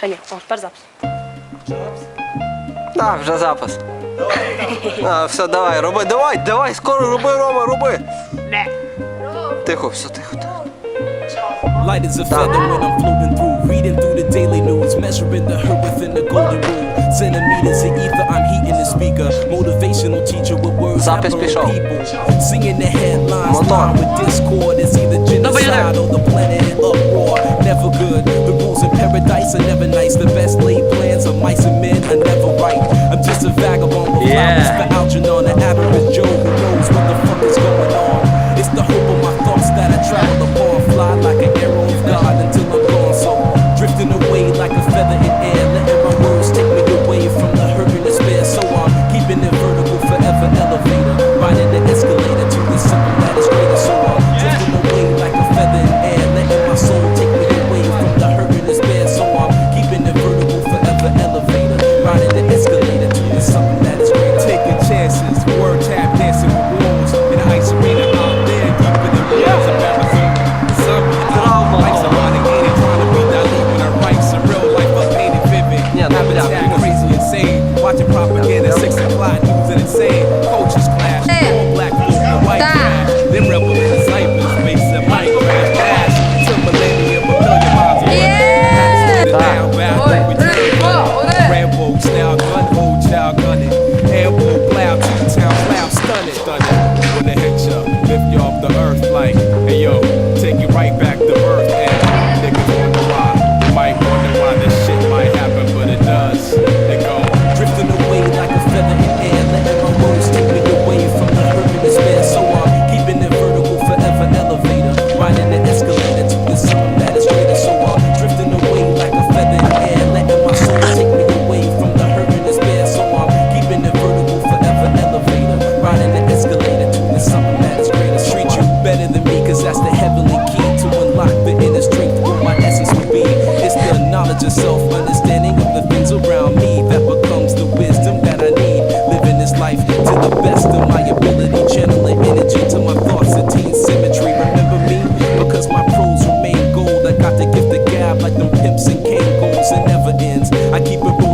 Ще є. О, тепер запис. А, вже запис. А, все, давай, роби, давай, давай, скоро роби, Рома, роби. Тихо, все, тихо. тихо. Light as a feather when I'm flowing through, reading through the daily news, measuring the hurt within the golden rule. Centimeters of ether, I'm heating the speaker. Motivational teacher with words that burn people. Seeing the headlines, line with discord is either genocide or the plan. paradise are never nice. The best laid plans of mice and men are never right. I'm just a vagabond with yeah. flowers for Algernon, an average Joe who knows what โอ้ย